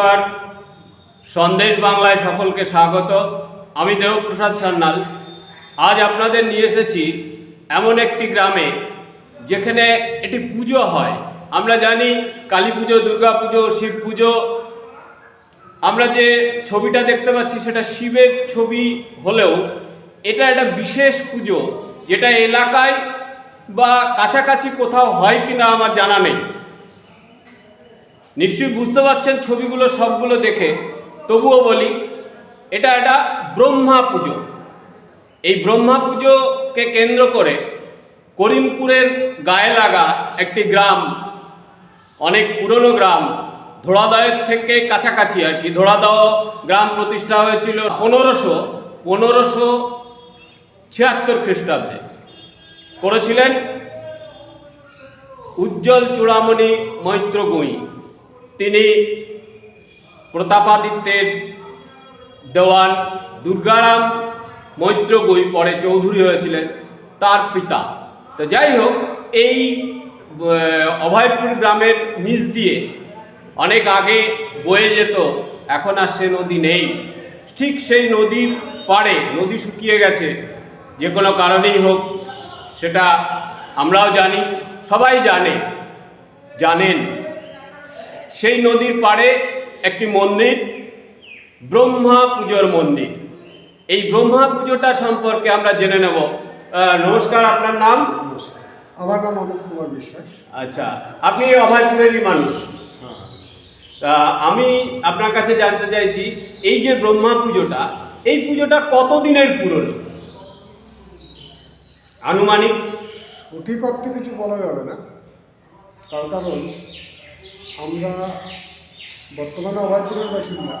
নমস্কার। সন্দেশ বাংলায় সকলকে স্বাগত। আমি দেবপ্রসাদ সান্যাল। আজ আপনাদের নিয়ে এসেছি এমন একটি গ্রামে যেখানে একটি পুজো হয়। আমরা জানি কালী পুজো, দুর্গা পুজো, শিব পুজো। আমরা যে ছবিটা দেখতে পাচ্ছি সেটা শিবের ছবি হলেও এটা একটা বিশেষ পুজো। যেটা এলাকায় বা কাছাকাছি কোথাও হয় কিনা আমার জানা নেই। নিশ্চয়ই বুঝতে পারছেন ছবিগুলো, সবগুলো দেখে। তবুও বলি, এটা একটা ব্রহ্মা পুজো। এই ব্রহ্মা পুজোকে কেন্দ্র করে করিমপুরের গায়ে লাগা একটি গ্রাম, অনেক পুরনো গ্রাম ধোড়াদয়ের থেকে কাছাকাছি আর কি। ধোড়াদহ গ্রাম প্রতিষ্ঠা হয়েছিল পনেরোশো পনেরোশো ছিয়াত্তর খ্রিস্টাব্দে। করেছিলেন উজ্জ্বল চূড়ামণি মৈত্র গুঁই তিনি প্রতাপাদিত্যের দেওয়ান দুর্গারাম মৈত্র বই পরে চৌধুরী হয়েছিলেন, তার পিতা। তো যাই হোক, এই অভয়পুর গ্রামের নিচ দিয়ে অনেক আগে বয়ে যেত, এখন আর সে নদী নেই। ঠিক সেই নদীর পাড়ে নদী শুকিয়ে গেছে, যে কোনো কারণেই হোক, সেটা আমরাও জানি, সবাই জানে, জানেন। সেই নদীর পাড়ে একটি মন্দির ব্রহ্মা পুজোর মন্দির। এই ব্রহ্মা পুজোটা সম্পর্কে আমরা জেনে নেব। নমস্কার আপনার নাম? আমার নাম অনুপ কুমার বিশ্বাস। আচ্ছা আপনি অভয়পুরেরই মানুষ। তা আমি আপনার কাছে জানতে চাইছি এই যে ব্রহ্মা পুজোটা এই পুজোটা কতদিনের পুরনো? আনুমানিক? সঠিক অর্থে কিছু বলা যাবে না। তার কারণ আমরা বর্তমানে অভয়পুরের বাসিন্দা।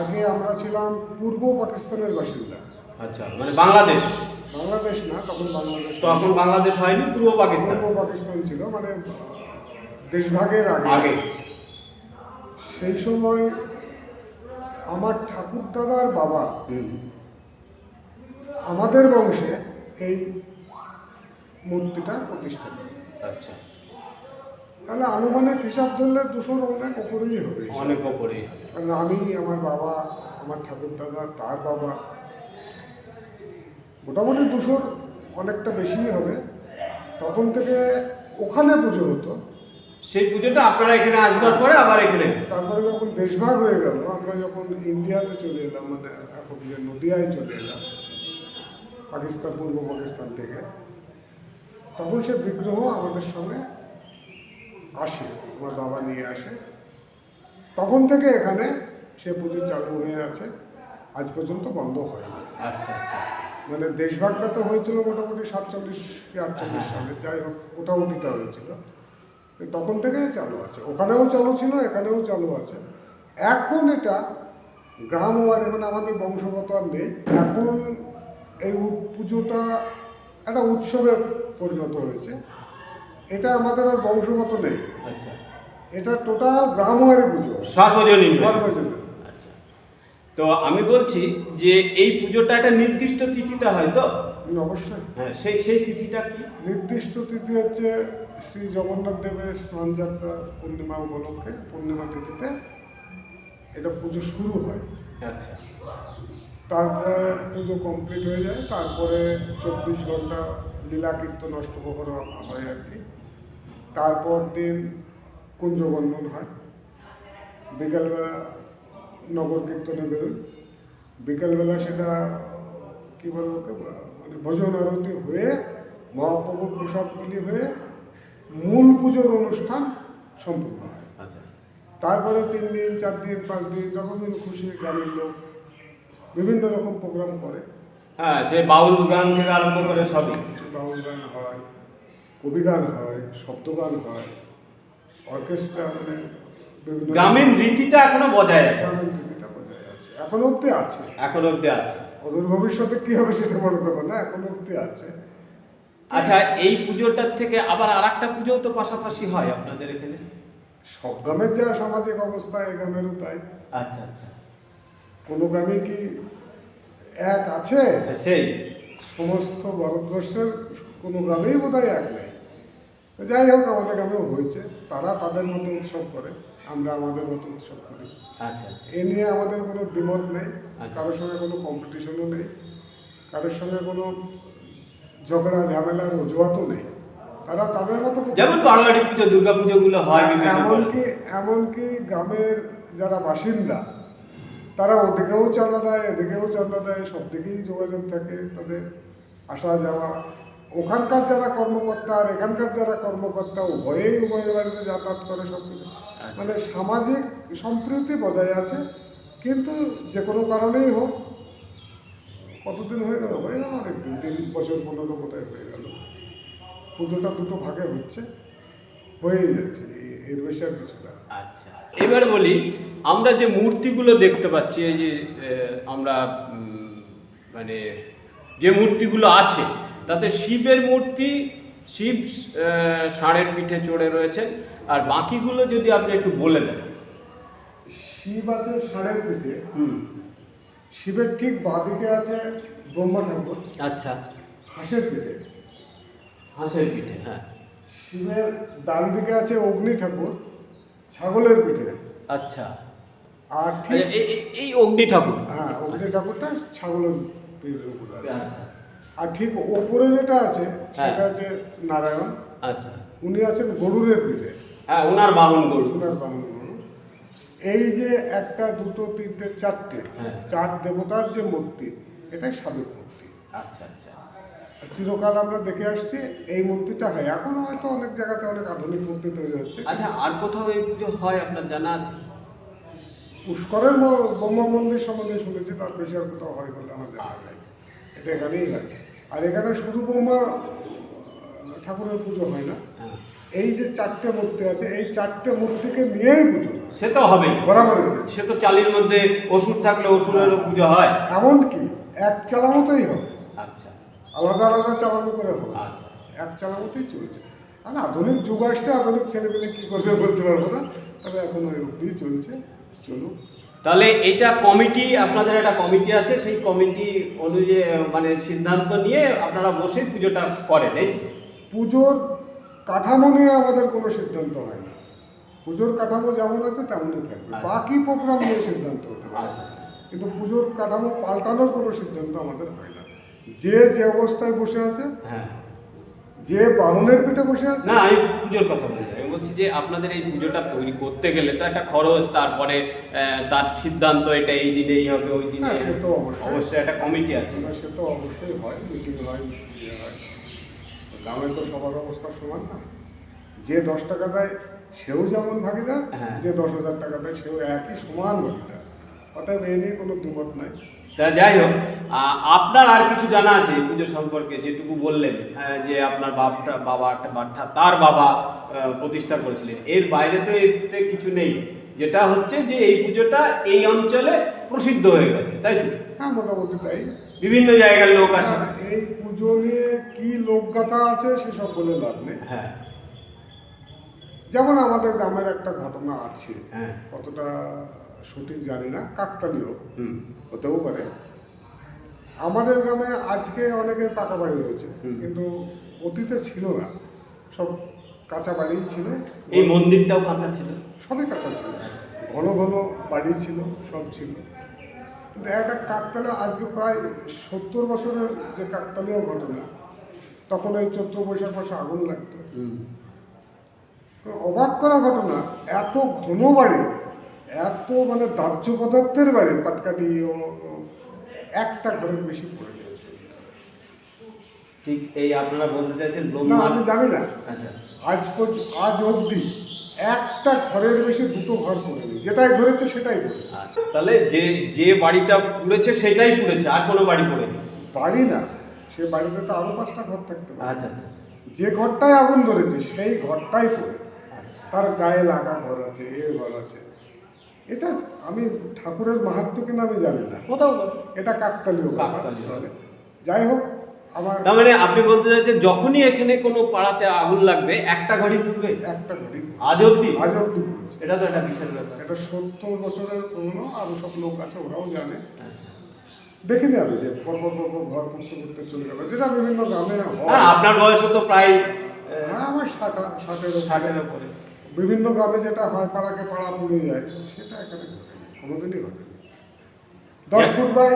আগে আমরা ছিলাম পূর্ব পাকিস্তানের বাসিন্দা। আচ্ছা মানে বাংলাদেশ? বাংলাদেশ না তখন বাংলাদেশ তো এখন বাংলাদেশ হয়নি পূর্ব পাকিস্তান? পূর্ব পাকিস্তান ছিল মানে দেশভাগের আগে। আগে। সেই সময় আমার ঠাকুর দাদার বাবা আমাদের বংশে এই মূর্তিটা প্রতিষ্ঠা করে আচ্ছা। তাহলে আনুমানিক হিসাব ধরলে দুশোর অনেক ওপরেই হবে অনেক ওপরে কারণ আমি আমার বাবা আমার ঠাকুর দাদা তার বাবা মোটামুটি দুশোর অনেকটা বেশিই হবে। তখন থেকে ওখানে পুজো হতো। সেই পুজোটা আপনারা এখানে আসবার পরে আবার এখানে তারপরে যখন দেশভাগ হয়ে গেল আমরা যখন ইন্ডিয়াতে চলে এলাম মানে এখন যে নদিয়ায় চলে এলাম পাকিস্তান পূর্ব পাকিস্তান থেকে তখন সে বিগ্রহ আমাদের সঙ্গে আসে আমার বাবা নিয়ে আসে। তখন থেকে এখানে সে পুজো চালু হয়ে আছে। আজ পর্যন্ত বন্ধ হয়নি। আচ্ছা আচ্ছা। মানে দেশভাগটা তো হয়েছিল মোটামুটি সাতচল্লিশ কি আটচল্লিশ সালে যাই হোক ওটাউটিটা হয়েছিল। তখন থেকে চালু আছে। ওখানেও চালু ছিল এখানেও চালু আছে। এখন এটা গ্রাম ওয়ারে মানে আমাদের বংশগত আর নেই। এখন এই পুজোটা একটা উৎসবে পরিণত হয়েছে। এটা আমাদের আর বংশগত নেই। আচ্ছা। এটা টোটাল গ্রাম ওয়ারে পুজো। সর্বজনীন সর্বজনীন। আচ্ছা। তো আমি বলছি যে এই পুজোটা একটা নির্দিষ্ট তিথিতে হয় তো? অবশ্যই। হ্যাঁ সেই সেই তিথিটা কি? নির্দিষ্ট তিথি হচ্ছে শ্রী জগন্নাথ দেবের স্নানযাত্রা পূর্ণিমা উপলক্ষে পূর্ণিমা তিথিতে এটা পুজো শুরু হয়। আচ্ছা। তারপর পুজো কমপ্লিট হয়ে যায় তারপরে চব্বিশ ঘণ্টা লীলা কীর্তন অষ্টপ্রহর হয় আর কি। তারপর দিন কুঞ্জবন্ধন হয়। বিকালবেলা নগর কীর্তনে বেরোয় বিকালবেলা সেটা কী বলব মানে ভজন আরতি হয়ে মহাপ্রভুর প্রসাদ বিলি হয়ে মূল পুজোর অনুষ্ঠান সম্পূর্ণ হয়। আচ্ছা। তারপরে তিন দিন চার দিন পাঁচ দিন যতদিন খুশি গ্রামের লোক বিভিন্ন রকম প্রোগ্রাম করে। হ্যাঁ সেই বাউল গান থেকে আরম্ভ করে সবই। বাউল গান হয় কবি গান হয় শব্দগান হয় অর্কেস্ট্রা মানে গ্রামীণ রীতিটা এখনও বজায় আছে। গ্রামীণ রীতিটা বজায় আছে। এখন অব্দি আছে। এখন অব্দি আছে। অদূর ভবিষ্যতে কি হবে সেটা বড় কথা না এখন অব্দি আছে। আচ্ছা এই পুজোটার থেকে আবার আর একটা পুজো তো পাশাপাশি হয় আপনাদের এখানে? সব গ্রামের যা সামাজিক অবস্থা এই গ্রামেরও তাই। আচ্ছা আচ্ছা। কোনো গ্রামে কি এক আছে? সেই। সমস্ত ভারতবর্ষের কোনো গ্রামেই বোধহয় এক নেই। যাই হোক আমাদের গ্রামেও হয়েছে। তারা তাদের মতো উৎসব করে আমরা আমাদের মতো উৎসব করি। আচ্ছা আচ্ছা। এ নিয়ে আমাদের কোনো দ্বিমত নেই আচ্ছা। কারোর সঙ্গে কোনো কম্পিটিশনও নেই কারোর সঙ্গে কোনো ঝগড়া ঝামেলার অজুহাতও নেই। তারা তাদের মতো যেমন বারোয়ারি পুজো দুর্গা পুজো হ্যাঁ, এমনকি এমনকি গ্রামের যারা বাসিন্দা তারা ওদিকেও চাঁদা দেয় এদিকেও চাঁদা দেয় সব দিকেই যোগাযোগ থাকে তাদের আসা যাওয়া ওখানকার যারা কর্মকর্তা আর এখানকার যারা কর্মকর্তা উভয়েই উভয়ের বাড়িতে যাতায়াত করে সব কিছু। মানে সামাজিক সম্প্রীতি বজায় আছে কিন্তু যে কোনো কারণেই হোক কতদিন হয়ে গেল? হয়ে গেল অনেক দিন তিন বছর পনেরো কোথায় হয়ে গেল। পুজোটা দুটো ভাগে হচ্ছে হয়েই যাচ্ছে এই- এর বেশি আর কিছু না। আচ্ছা এবার বলি আমরা যে মূর্তিগুলো দেখতে পাচ্ছি এই যে আমরা মানে যে মূর্তিগুলো আছে তাতে শিবের মূর্তি শিব ষাঁড়ের পিঠে চড়ে রয়েছেন আর বাকিগুলো যদি আপনি একটু বলে দেন। শিব আছে ষাঁড়ের পিঠে। হুম। শিবের ঠিক বাঁদিকে আছে ব্রহ্মা ঠাকুর। আচ্ছা। হাঁসের পিঠে। হাঁসের পিঠে হ্যাঁ। শিবের ডান দিকে আছে অগ্নি ঠাকুর ছাগলের পিঠে। আচ্ছা। আর ঠিক আচ্ছা, এই- অগ্নি ঠাকুর। হ্যাঁ অগ্নি ঠাকুরটা ছাগলের পিঠের উপরে আছে। আর ঠিক ওপরে যেটা আছে হ্যাঁ। সেটা হচ্ছে নারায়ণ। আচ্ছা। উনি আছেন গরুরের পিঠে। হ্যাঁ ওনার বাহন গরু। ওনার বাহন গরু। এই যে একটা দুটো তিনটে চারটে হ্যাঁ। চার দেবতার যে মূর্তি এটাই সাবেক মূর্তি। আচ্ছা আচ্ছা। চিরকাল আমরা দেখে আসছি এই মূর্তিটা হয়। এখন হয়তো অনেক জায়গাতে অনেক আধুনিক মূর্তি তৈরি হচ্ছে। আচ্ছা আর কোথাও এই পুজো হয় আপনার জানা আছে? পুষ্করের ব্রহ্ম মন্দির সম্বন্ধে শুনেছি তার বেশি আর কোথাও হয় বলে আমার জানা আচ্ছা যায় আচ্ছা এটা এখানেই হয়। আর এখানে শুধু ব্রহ্মা ঠাকুরের পুজো হয় না। হ্যাঁ। এই যে চারটে মূর্তি আছে এই চারটে মূর্তিকে নিয়েই পুজো। সে তো হবেই। বরাবর সে তো চালির মধ্যে অসুর থাকলে অসুরেরও পুজো হয়। এমনকি এক চালা মতোই হবে। আচ্ছা। আলাদা আলাদা চালানো করে হবে। আচ্ছা। এক চালামতেই চলছে। আর আধুনিক যুগ আসছে আধুনিক ছেলেমেলে কী করবে বলতে পারব না। তবে এখন ওই অবধি চলছে। চলুক। তাহলে এটা কমিটি আপনাদের একটা কমিটি আছে সেই কমিটি অনুযায়ী মানে সিদ্ধান্ত নিয়ে আপনারা বসে পুজোটা করেন এই পুজোর কাঠামো নিয়ে আমাদের কোনো সিদ্ধান্ত হয় না। পুজোর কাঠামো যেমন আছে তেমনই থাকবে। আচ্ছা। বাকি প্রোগ্রাম নিয়ে সিদ্ধান্ত হতে পারে আচ্ছা। কিন্তু পুজোর কাঠামো পাল্টানোর কোনো সিদ্ধান্ত আমাদের হয় না। যে যে অবস্থায় বসে আছে হ্যাঁ। যে বাহনের পিঠে বসে আছে? না আমি পুজোর কথা বলছি। আমি বলছি যে আপনাদের এই পুজোটা তৈরি করতে গেলে তো একটা খরচ তারপরে তার সিদ্ধান্ত এটা এই দিনেই হবে ওই দিনে সে তো অবশ্যই। অবশ্যই একটা কমিটি আছে। না, সে তো অবশ্যই হয় মিটিং হয় ইয়ে হয়। গ্রামে তো সবার অবস্থা সমান না। যে দশ টাকা দেয় সেও যেমন ভাগিদার হ্যাঁ। যে দশ হাজার টাকা দেয় সেও একই সমান ভাগিদার অতএব এই নিয়ে কোনো দ্বিমত নাই। তা যাই হোক আপনার আর কিছু জানা আছে এই পুজো সম্পর্কে? যেটুকু বললেন আহ, যে আপনার বাপটা বাবা বা- তার বাবা প্রতিষ্ঠা করেছিলেন। এর বাইরে তো এতে কিছু নেই। যেটা হচ্ছে যে এই পুজোটা এই অঞ্চলে প্রসিদ্ধ হয়ে গেছে তাই তো? হ্যাঁ মোটামুটি তাই। বিভিন্ন জায়গার লোক আসে। হ্যাঁ, এই পুজো নিয়ে কি লোকগাথা আছে সেসব বলে লাভ নেই। হ্যাঁ। যেমন আমাদের গ্রামের একটা ঘটনা আছে। হ্যাঁ। কতটা সঠিক জানি না কাকতালীয় হুম। হতেও পারে। আমাদের গ্রামে আজকে অনেকের পাকা বাড়ি হয়েছে কিন্তু অতীতে ছিল না। সব কাঁচা বাড়িই ছিল। এই মন্দিরটাও কাঁচা ছিল? সবই কাঁচা ছিল। ঘন ঘন বাড়ি ছিল সব ছিল। কিন্তু একটা কাকতালীয় আজকে প্রায় সত্তর বছরের যে কাকতালীয় ঘটনা তখন ওই চৈত্র বৈশাখ মাসে আগুন লাগতো। অবাক করা ঘটনা এত ঘন বাড়ি এত মানে দাহ্য পদার্থের বাড়ি পাটকাটি একটা ঘরের বেশি পড়ে গেছে ঠিক এই আপনারা বলতে চাইছেন না আমি জানি না। আচ্ছা। আজ আজ অবধি একটা ঘরের বেশি দুটো ঘর পড়েনি যেটাই ধরেছে সেটাই পড়েছে। আচ্ছা। তাহলে যে যে বাড়িটা পুড়েছে সেটাই পুড়েছে আর কোনো বাড়ি পড়েনি? বাড়ি না সে বাড়িতে তো আরও পাঁচটা ঘর থাকতে পারে। আচ্ছা আচ্ছা আচ্ছা। যে ঘরটায় আগুন ধরেছে সেই ঘরটাই পড়ে। আচ্ছা। তার গায়ে লাগা ঘর আছে এ ঘর আছে। এটা আমি ঠাকুরের মাহাত্ম কিনা আমি জানি না। কোথাও এটা কাকতালীয়। যাই হোক আমার তার মানে আপনি বলতে চাইছেন যখনই এখানে কোনো পাড়াতে আগুন লাগবে একটা ঘড়ি পুড়বে একটা ঘড়ি আজ অব্দি আজ অব্দি এটা তো একটা বিশাল ব্যাপার। এটা সত্তর বছরের পুরনো আরও সব লোক আছে ওরাও জানে। আচ্ছা। দেখিনি আমি যে পরপর পরপর ঘর করতে করতে চলে গেল। যেটা বিভিন্ন গ্রামে হয়। হ্যাঁ আপনার বয়স তো প্রায় হ্যাঁ আমার ষাট ষাটের ষাটের উপরে বিভিন্ন গ্রামে যেটা হয় পাড়াকে পাড়া পুড়ে যায় সেটা এখানে কোনোদিনই ঘটেনি দশ ফুট বাই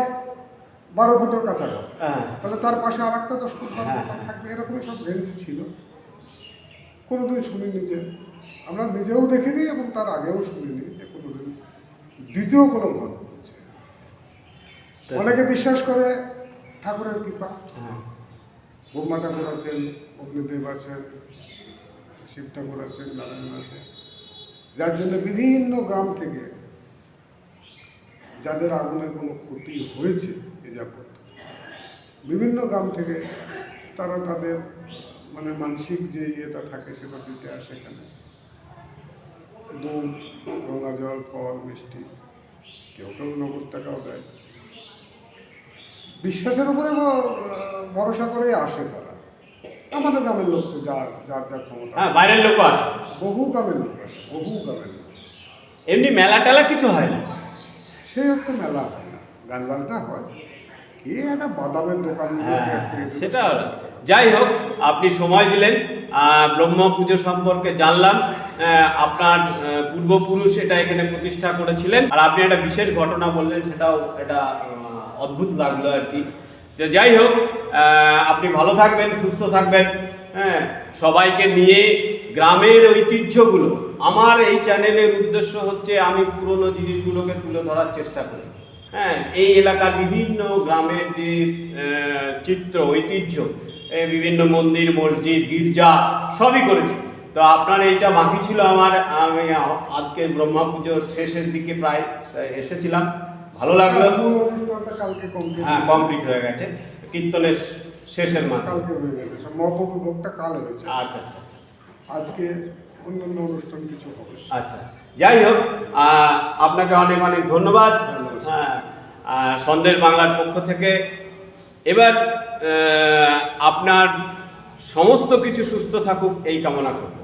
বারো ফুটের কাছাকাছি। হ্যাঁ। তাহলে তার পাশে আর একটা দশ ফুট বাই হ্যাঁ। থাকবে এরকমই সব রেঞ্জ ছিল। কোনোদিন শুনিনি যে আমরা নিজেও দেখিনি এবং তার আগেও শুনিনি যে কোনোদিন দ্বিতীয় কোনো ঘর করেছে অনেকে বিশ্বাস করে ঠাকুরের কৃপা। হ্যাঁ। ব্রহ্মা ঠাকুর আছেন অগ্নিদেব আছেন শিব ঠাকুর আছেন নারায়ণ আছেন যার জন্য বিভিন্ন গ্রাম থেকে যাদের আগুনে কোনো ক্ষতি হয়েছে এ যাবৎ, বিভিন্ন গ্রাম থেকে তারা তাদের মানে মানসিক যে ইয়েটা থাকে সেটা দিতে আসে এখানে। দুধ, গঙ্গা জল, ফল, মিষ্টি, কেউ কেউ নগদ টাকাও দেয়। বিশ্বাসের উপরে ভরসা করেই আসে তারা। আমাদের গ্রামের লোক তো যার যার যার ক্ষমতা। হ্যাঁ বাইরের লোকও আসে। বহু গ্রামের লোক আসে বহু গ্রামের লোক এমনি মেলা টেলা কিছু হয় না? সেই অর্থে মেলা হয় না। গান বাজনা হয়। কে একটা বাদামের দোকান হ্যাঁ সেটা যাই হোক আপনি সময় দিলেন। ব্রহ্ম পুজো সম্পর্কে জানলাম। আপনার পূর্বপুরুষ এটা এখানে প্রতিষ্ঠা করেছিলেন। আর আপনি একটা বিশেষ ঘটনা বললেন সেটাও এটা অদ্ভুত লাগল আর কি। তো যাই হোক আপনি ভালো থাকবেন, সুস্থ থাকবেন। হ্যাঁ সবাইকে নিয়ে গ্রামের ঐতিহ্যগুলো। আমার এই চ্যানেলের উদ্দেশ্য হচ্ছে আমি পুরনো জিনিসগুলোকে তুলে ধরার চেষ্টা করি। হ্যাঁ এই এলাকার বিভিন্ন গ্রামের যে চিত্র, ঐতিহ্য বিভিন্ন মন্দির, মসজিদ, গির্জা, সবই করেছি। তো আপনার এইটা বাকি ছিল আমার। আমি আজকে ব্রহ্মা পুজোর শেষের দিকে প্রায় এসেছিলাম। ভালো লাগল। অনুষ্ঠানটা কালকে কমপ্লিট হ্যাঁ কমপ্লিট হয়ে গেছে। কীর্তনের শেষের মাথা কালকে হয়ে গেছে। সব মহাপ্রভুর ভোগটা কাল হয়েছে। আচ্ছা আচ্ছা আচ্ছা। আজকে অন্যান্য অনুষ্ঠান কিছু হবে। আচ্ছা যাই হোক আপনাকে অনেক অনেক ধন্যবাদ। হ্যাঁ সন্দেশ বাংলার পক্ষ থেকে। এবার আপনার সমস্ত কিছু সুস্থ থাকুক এই কামনা করব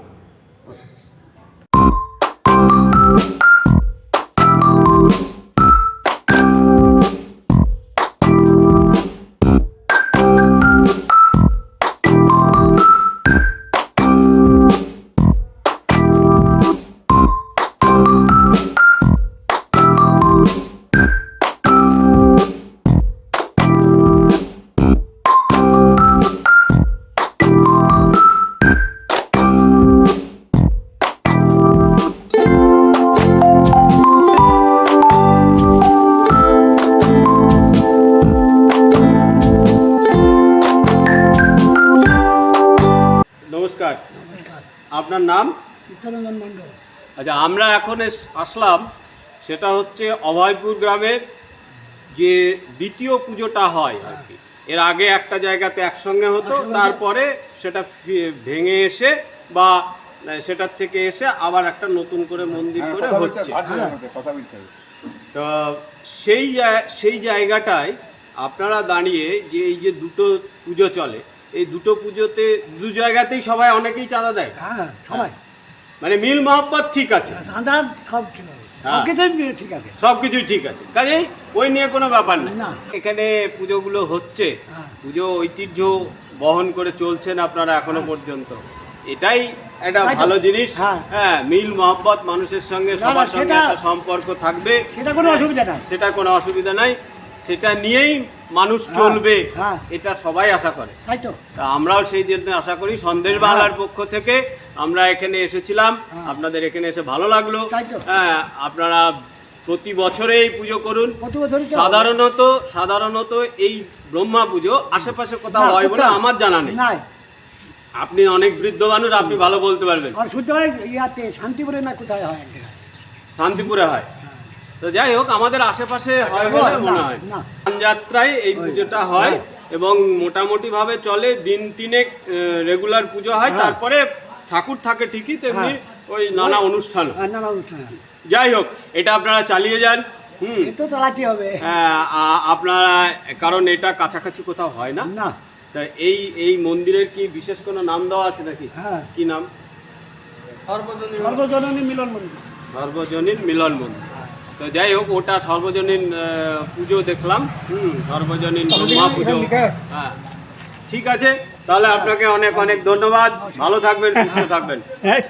নমস্কার। আপনার নাম? চিত্তরঞ্জন মণ্ডল। আচ্ছা আমরা এখন এস- আসলাম। সেটা হচ্ছে অভয়পুর গ্রামের যে দ্বিতীয় পুজোটা হয় আর কি। এর আগে একটা জায়গাতে একসঙ্গে হতো তারপরে সেটা ফি- ভেঙে এসে বা সেটার থেকে এসে আবার একটা নতুন করে মন্দির করে হচ্ছে। তো সেই জায়- সেই জায়গাটায় আপনারা দাঁড়িয়ে যে এই যে দুটো পুজো চলে এই দুটো পুজোতে দু জায়গাতেই সবাই অনেকেই চাঁদা দেয়। হ্যাঁ সবাই। মানে মিল মহব্বত ঠিক আছে। সাদা সব ঠিক আছে। হ্যাঁ। সব কিছুই ঠিক আছে। সব কিছুই ঠিক আছে। কাজেই ওই নিয়ে কোনো ব্যাপার নেই। না। এখানে পুজোগুলো হচ্ছে। হ্যাঁ। পুজো ঐতিহ্য বহন করে চলছেন আপনারা এখনও পর্যন্ত। এটাই একটা ভালো জিনিস। হ্যাঁ। হ্যাঁ মিল মহব্বত মানুষের সঙ্গে সবার সঙ্গে একটা সম্পর্ক থাকবে। সেটা কোনো হ্যাঁ, অসুবিধা নাই। সেটা কোনো অসুবিধা নাই। সেটা নিয়েই মানুষ হ্যাঁ, চলবে হ্যাঁ। এটা সবাই আশা করে। তাই তো। আমরাও সেই জন্য আশা করি সন্দেশ বাংলার পক্ষ থেকে আমরা এখানে এসেছিলাম হ্যাঁ। আপনাদের এখানে এসে ভালো লাগল। হ্যাঁ আপনারা প্রতি বছরেই পুজো করুন। সাধারণত সাধারণত এই ব্রহ্মা পুজো আশেপাশে কোথাও হয় বলে আমার জানা নেই। আপনি অনেক বৃদ্ধ মানুষ আপনি ভালো বলতে পারবেন। শান্তিপুরে না কোথায় হয়? শান্তিপুরে হয়। তো যাই হোক আমাদের আশেপাশে হয় বলে মনে হয়। যাত্রায় এই পুজোটা হয়। হ্যাঁ। এবং মোটামুটি ভাবে চলে দিন তিনেক রেগুলার পুজো হয় হ্যাঁ। তারপরে ঠাকুর থাকে ঠিকই তেমনি হ্যাঁ। ওই নানা অনুষ্ঠান নানা অনুষ্ঠান। যাই হোক এটা আপনারা চালিয়ে যান হুম। এ তো চালাতে হবে। আ- আপনারা কারণ এটা কাছাকাছি কোথাও হয় না। না। তা এই এই মন্দিরের কি বিশেষ কোনো নাম দেওয়া আছে নাকি? হ্যাঁ। কি নাম? সর্বজননী মিলন মন্দির। সর্বজনীন মিলন মন্দির। তো যাই হোক ওটা সর্বজনীন পুজো দেখলাম। হুম। সর্বজনীন মহাপুজো পুজো। হ্যাঁ। ঠিক আছে তাহলে আপনাকে অনেক অনেক ধন্যবাদ। ভালো থাকবেন সুস্থ থাকবেন। হ্যাঁ।